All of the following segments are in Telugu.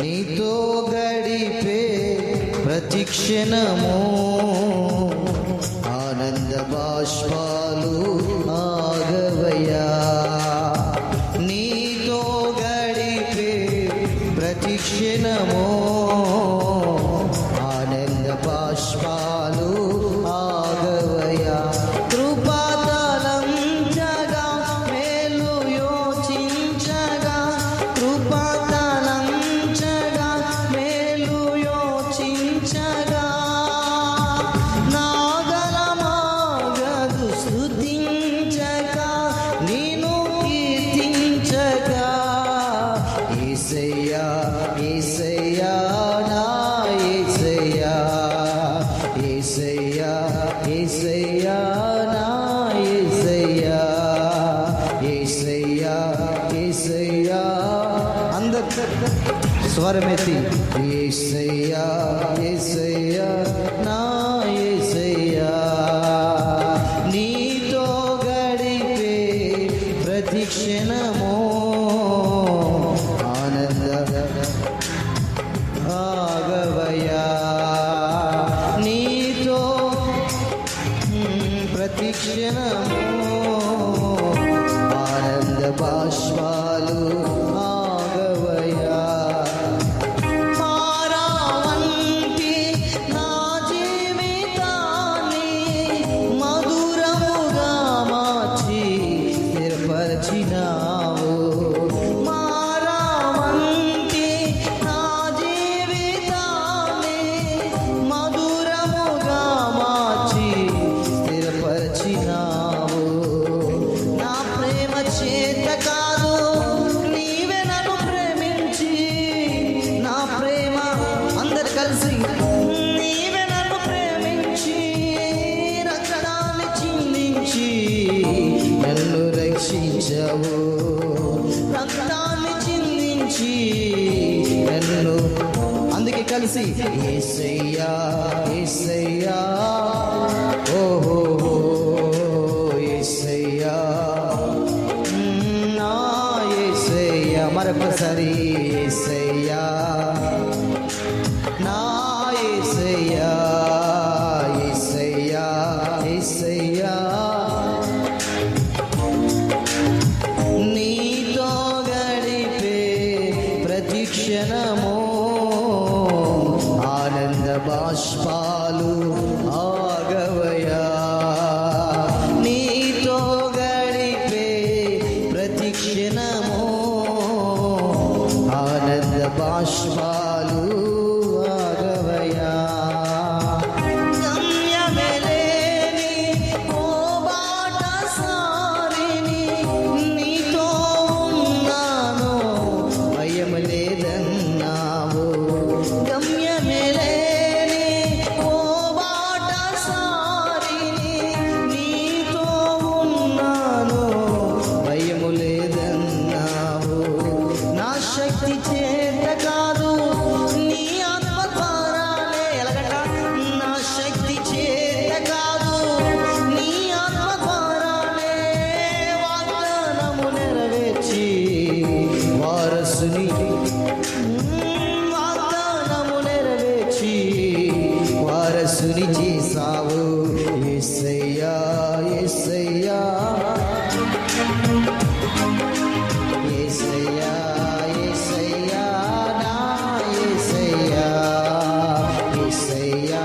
నీతో గడిపే ప్రతిక్షణము గీతమెత్తి ఏసయ్యా ఏసయ్యా నా ఏసయ్యా నీతో గడిపే ప్రతి క్షణము ఆనంద భాగవయా నీతో ನಾವು కలిసి. ఏసయ్యా ఏసయ్యా. ఓహో ఏసయ్యా. నా ఏసయ్యా మరొకసారి ఏసయ్యా. నా ఏసయ్యా ఏసయ్యా ఏసయ్యా. నీతో గడిపే ప్రతి క్షణము నీ వాగ్దానము నెరవేర్చి వారసుని చేసావు ఎస్సయ్యా ఎస్సయ్యా ఎస్సయ్యా ఎస్సయ్యా నా ఎస్సయ్యా ఎస్సయ్యా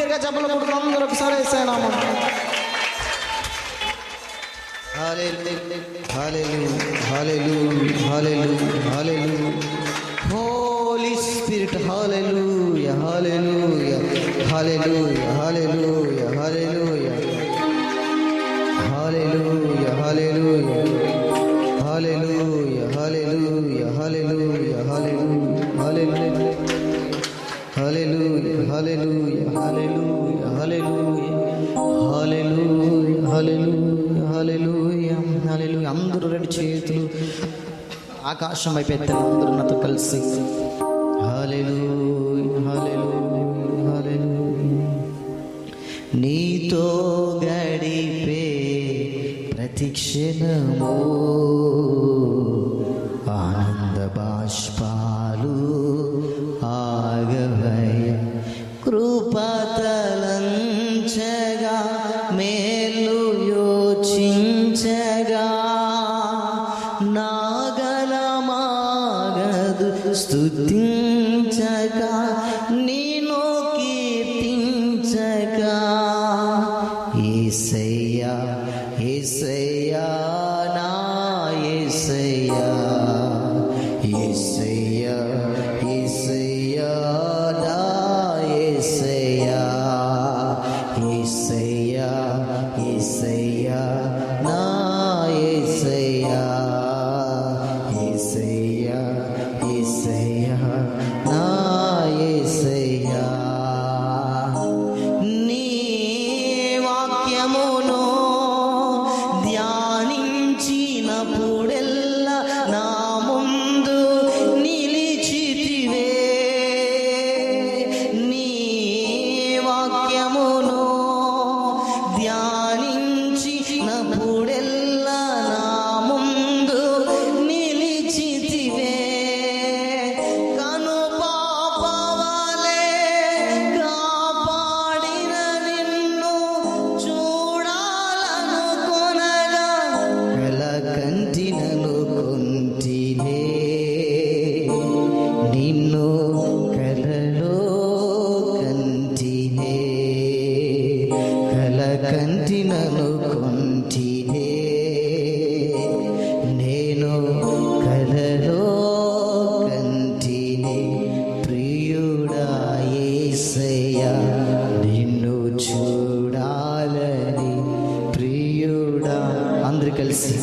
బిగ్గరగా చెప్పలు కొడుతున్నాం అందరూ ఒకసారి వేసాయనామా హోలీ స్పిరిట్ హాలెలు హాలెలు హాలెలు హాలెలు హాలెలు హాలెలు హాలెలు ఆకాశం వైపు ఎత్తనందరినతో కలిసి నీతో గడిపే ప్రతిక్షణమో ఆనంద బాష్పాలు ఆగవయ కృపతలంచగా మేలు యోచి say yeah. ధ్యానించినప్పుడు ఏసయ్యా నిన్ను చూడాలని ప్రియుడా. అందరు కలిసి